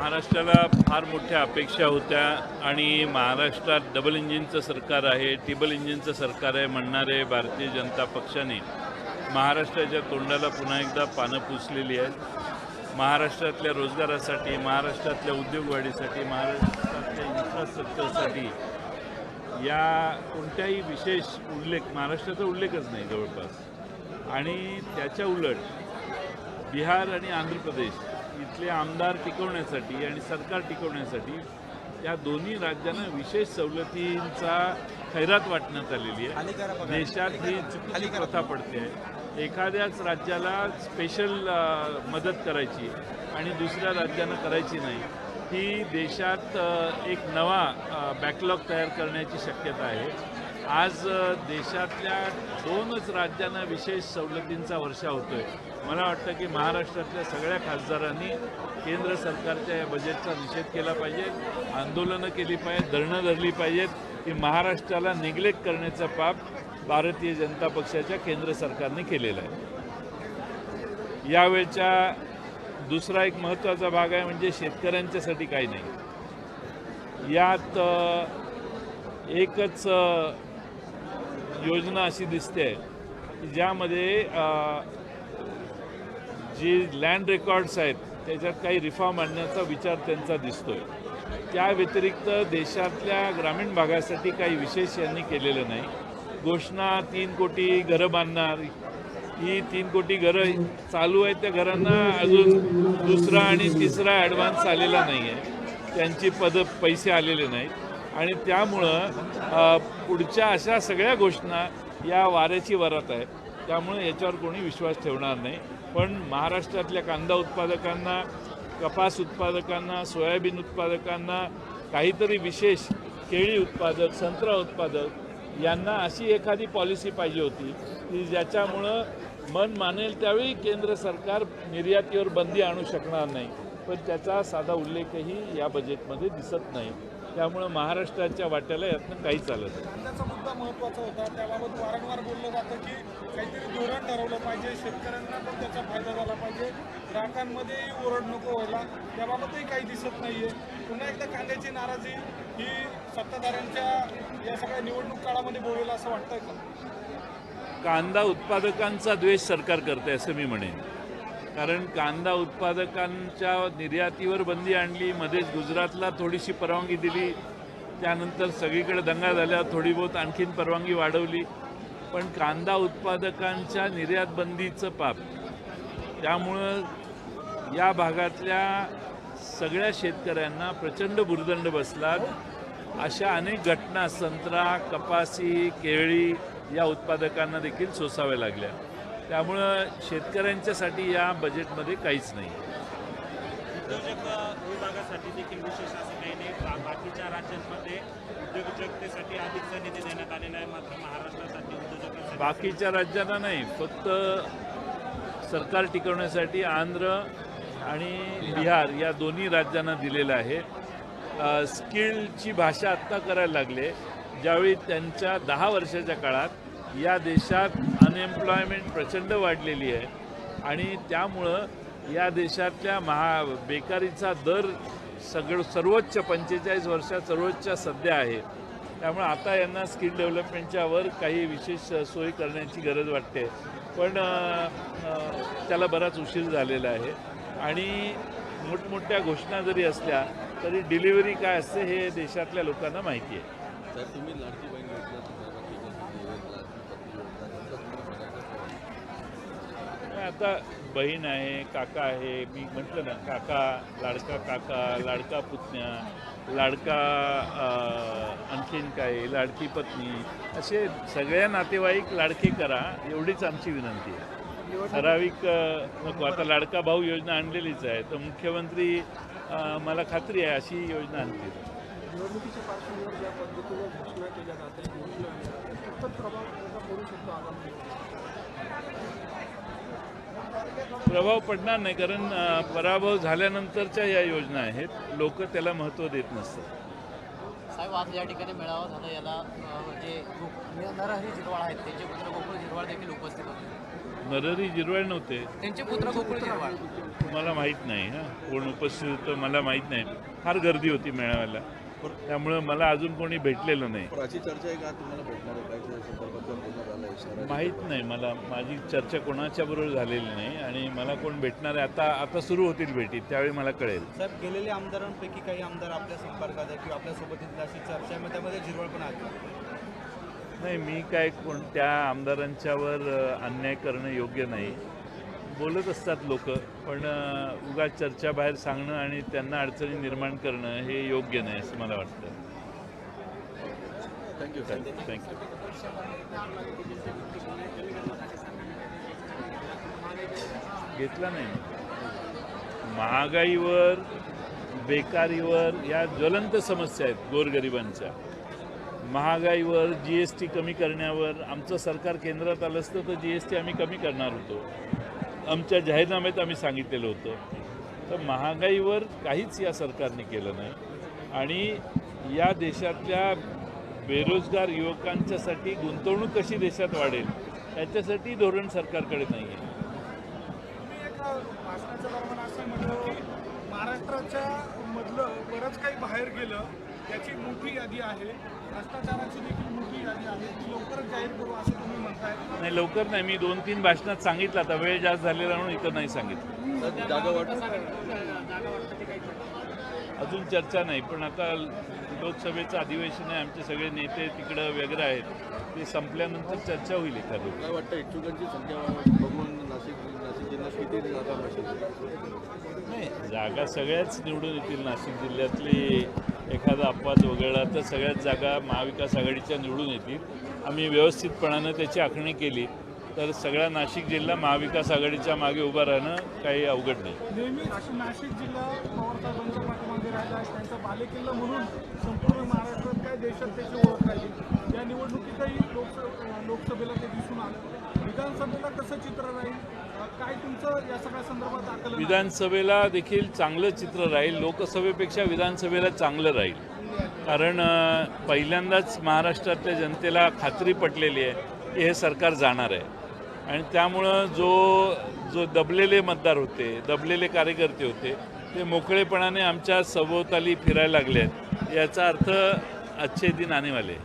महाराष्ट्राला फार मोठ्या अपेक्षा होत्या आणि महाराष्ट्रात डबल इंजिनचं सरकार आहे टिबल इंजिनचं सरकार आहे म्हणणारे भारतीय जनता पक्षाने महाराष्ट्राच्या तोंडाला पुन्हा एकदा पानं पुसलेली आहेत. महाराष्ट्रातल्या रोजगारासाठी महाराष्ट्रातल्या उद्योगवाढीसाठी महाराष्ट्रातल्या इन्फ्रास्ट्रक्चरसाठी या कोणत्याही विशेष उल्लेख महाराष्ट्राचा उल्लेखच नाही जवळपास. आणि त्याच्या उलट बिहार आणि आंध्र प्रदेश इथले आमदार टिकवण्यासाठी आणि सरकार टिकवण्यासाठी या दोन्ही राज्यांना विशेष सवलतींचा खैरात वाटण्यात आलेली आहे. देशात ही चुकीची प्रथा पडते आहे. एखाद्याच राज्याला स्पेशल मदत करायची आणि दुसऱ्या राज्यानं करायची नाही ही देशात एक नवा बॅकलॉग तयार करण्याची शक्यता आहे. आज देशातल्या दोनच राज्यांना विशेष सवलतींचा वर्षा होतोय. मला वाटतं की महाराष्ट्रातल्या सगळ्या खासदारांनी केंद्र सरकारच्या या बजेटचा निषेध केला पाहिजे आंदोलनं केली पाहिजेत धरणं धरली पाहिजेत की महाराष्ट्राला निग्लेक्ट करण्याचा पाप भारतीय जनता पक्षाच्या केंद्र सरकारने केलेला आहे. यावेळच्या दुसरा एक महत्त्वाचा भाग आहे म्हणजे शेतकऱ्यांच्यासाठी काही नाही. यात एकच योजना अशी दिसते की ज्यामध्ये जी लँड रेकॉर्ड्स आहेत त्याच्यात काही रिफॉर्म आणण्याचा विचार त्यांचा दिसतोय. त्या व्यतिरिक्त देशातल्या ग्रामीण भागासाठी काही विशेष यांनी केलेलं नाही. घोषणा तीन कोटी घरं बांधणार ही तीन कोटी घरं चालू आहेत त्या घरांना अजून दुसरा आणि तिसरा ॲडव्हान्स आलेला नाही आहे त्यांची पद पैसे आलेले नाहीत. आणि त्यामुळं पुढच्या अशा सगळ्या घोषणा या वाऱ्याची वरात आहेत. त्यामुळे याच्यावर कोणी विश्वास ठेवणार नाही. पण महाराष्ट्रातल्या कांदा उत्पादकांना कपास उत्पादकांना सोयाबीन उत्पादकांना काहीतरी विशेष केळी उत्पादक संत्रा उत्पादक यांना अशी एखादी पॉलिसी पाहिजे होती की ज्याच्यामुळं मन मानेल त्यावेळी केंद्र सरकार निर्यातीवर बंदी आणू शकणार नाही. पण त्याचा साधा उल्लेखही या बजेटमध्ये दिसत नाही. त्यामुळं महाराष्ट्राच्या वाट्याला यातनं काही चालत नाही. कांद्याचा मुद्दा महत्त्वाचा होता. त्याबाबत वारंवार बोललं जातं की काहीतरी धोरण ठरवलं पाहिजे. शेतकऱ्यांना पण त्याचा फायदा झाला पाहिजे. ग्राहकांमध्येही ओरड नको व्हायला त्याबाबतही काही दिसत नाहीये. पुन्हा एकदा कांद्याची नाराजी ही सत्ताधाऱ्यांच्या या सगळ्या निवडणूक काळामध्ये बोलवलं असं वाटतंय का? कांदा उत्पादकांचा द्वेष सरकार करते असं मी म्हणेन. कारण कांदा उत्पादकांच्या निर्यातीवर बंदी आणली मध्येच गुजरातला थोडीशी परवानगी दिली त्यानंतर सगळीकडे दंगा झाल्या थोडी बहुत आणखीन परवानगी वाढवली. पण कांदा उत्पादकांच्या निर्यात बंदीचं पाप. त्यामुळं या भागातल्या सगळ्या शेतकऱ्यांना प्रचंड भुर्दंड बसलात. अशा अनेक घटना संत्रा कपासी केळी या उत्पादकांना देखील सोसाव्या लागल्या. त्यामुळं शेतकऱ्यांच्यासाठी या बजेटमध्ये काहीच नाही. उद्योजक विभागासाठी देखील विशेष असं काही नाही. बाकीच्या राज्यांमध्ये उद्योजकतेसाठी अधिकचा निधी देण्यात आलेला आहे. मात्र महाराष्ट्रासाठी उद्योजकांसाठी बाकीच्या राज्यांना नाही फक्त सरकार टिकवण्यासाठी आंध्र आणि बिहार या दोन्ही राज्यांना दिलेलं आहे. स्किलची भाषा आत्ता करायला लागले. ज्यावेळी त्यांच्या दहा वर्षाच्या काळात या देशात अनएम्प्लॉयमेंट प्रचंड वाढलेली आहे. आणि त्यामुळं या देशातल्या महा बेकारीचा दर सगळं सर्वोच्च पंचेचाळीस वर्षात सर्वोच्च सध्या आहे. त्यामुळे आता यांना स्किल डेव्हलपमेंटच्या वर काही विशेष सोयी करण्याची गरज वाटते. पण त्याला बराच उशीर झालेला आहे. आणि मोठमोठ्या घोषणा जरी असल्या तरी डिलिव्हरी काय असते हे देशातल्या लोकांना माहिती आहे. तर तुम्ही लाडकी बहीण योजना संदर्भात केली लाडकी पती योजना त्याचा तुम्ही बघायचा आता बहीण आहे काका आहे मी म्हटलं ना काका लाडका काका लाडका पुतण्या लाडका आणखीन काय लाडकी पत्नी असे सगळ्या नातेवाईक लाडके करा एवढीच आमची विनंती आहे. ठराविक नको आता लाडका भाऊ योजना आणलेलीच आहे तर मुख्यमंत्री मला खात्री आहे अशी योजना आणतील. निवडणुकीच्या प्रभाव पडणार नाही कारण पराभव झाल्यानंतरच्या या योजना आहेत. लोक त्याला महत्त्व देत नसतात. आज या ठिकाणी मेळावा झाला. याला जे नरहरी जिरवाळ आहेत त्यांचे पुत्र गोकुळ जिरवाळ देखील उपस्थित होते. नरहरी जिरवाळ नव्हते. त्यांचे पुत्र गोकुळ जिरवाळ. मला माहीत नाही हां. कोण उपस्थित होतं मला माहीत नाही. फार गर्दी होती मेळाव्याला. त्यामुळं मला अजून कोणी भेटलेलं नाही. त्या आलं माहीत नाही मला माझी चर्चा कोणाच्या बरोबर झालेली नाही आणि मला कोण भेटणार आहे आता आता सुरू होतील भेटी त्यावेळी मला कळेल. साहेब गेलेल्या आमदारांपैकी काही आमदार आपल्या संपर्कात आहे किंवा आपल्यासोबत अशी चर्चा आहे मग त्यामध्ये जिरवळ पण आहे नाही मी काय कोणत्या आमदारांच्यावर अ, अन्याय करणं योग्य नाही. बोलत असतात लोक पण अ, उगाच चर्चा बाहेर सांगणं आणि त्यांना अडचणी निर्माण करणं हे योग्य नाही असं मला वाटतं. थँक्यू थँक्यू घेतला नाही. महागाईवर बेकारीवर या ज्वलंत समस्या आहेत गोरगरिबांच्या. महागाईवर जी एस टी कमी करण्यावर आमचं सरकार केंद्रात आलं असतं तर जी एस टी आम्ही कमी करणार होतो. आमच्या जाहीरनाम्यात आम्ही सांगितलेलं होतं. तर महागाईवर काहीच या सरकारने केलं नाही. आणि या देशातल्या बेरोजगार युवकांच्यासाठी गुंतवणूक कशी देशात वाढेल याच्यासाठी धोरण सरकारकडे नाही आहे तुम्ही एका भाषणाच्या दरम्यान असं म्हटलं की महाराष्ट्राच्या मधलं बरंच काही बाहेर गेलं त्याची मोठी यादी आहे. भ्रष्टाचाराची देखील मोठी यादी आहे. ती लवकरच जाहीर करू असं तुम्ही म्हणताय. नाही लवकर नाही. मी दोन तीन भाषणात सांगितलं. आता वेळ जास्त झालेला म्हणून इथं नाही सांगितलं. तर जागा वाटत अजून चर्चा नाही पण आता लोकसभेचं अधिवेशन आहे आमचे सगळे नेते तिकडं वगैरे आहेत ते संपल्यानंतर चर्चा होईल एखादी काय वाटतं इच्छुकांची संख्या बघून नाशिक नाशिक जिल्ह्यात किती जागा नाही जागा सगळ्याच निवडून येतील नाशिक जिल्ह्यातली. एखादा अपवाद वगळला तर सगळ्याच जागा महाविकास आघाडीच्या निवडून येतील. आम्ही व्यवस्थितपणानं त्याची आखणी केली तर सगळा नाशिक जिल्हा महाविकास आघाडीच्या मागे उभा राहणं काही अवघड नाही. राहिला त्यांचा बालेकिल्ला म्हणून संपूर्ण महाराष्ट्रात काय देशात त्याची ओळख राहिली. या निवडणुकीतही लोकसभा लोकसभेला ते दिसून आलं. विधानसभेला कसं चित्र राहील? काय तुमचं या सगळ्या संदर्भात आकलन विधानसभेला देखील चांगलं चित्र राहील. लोकसभेपेक्षा विधानसभेला चांगलं राहील. कारण पहिल्यांदाच महाराष्ट्रातल्या जनतेला खात्री पटलेली आहे की हे सरकार जाणार आहे. आणि त्यामुळं जो जो दबलेले मतदार होते दबलेले कार्यकर्ते होते ते मोकळेपणाने आमच्या सभोवताली फिरायला लागले आहेत याचा अर्थ अच्छे दिन आणेवाले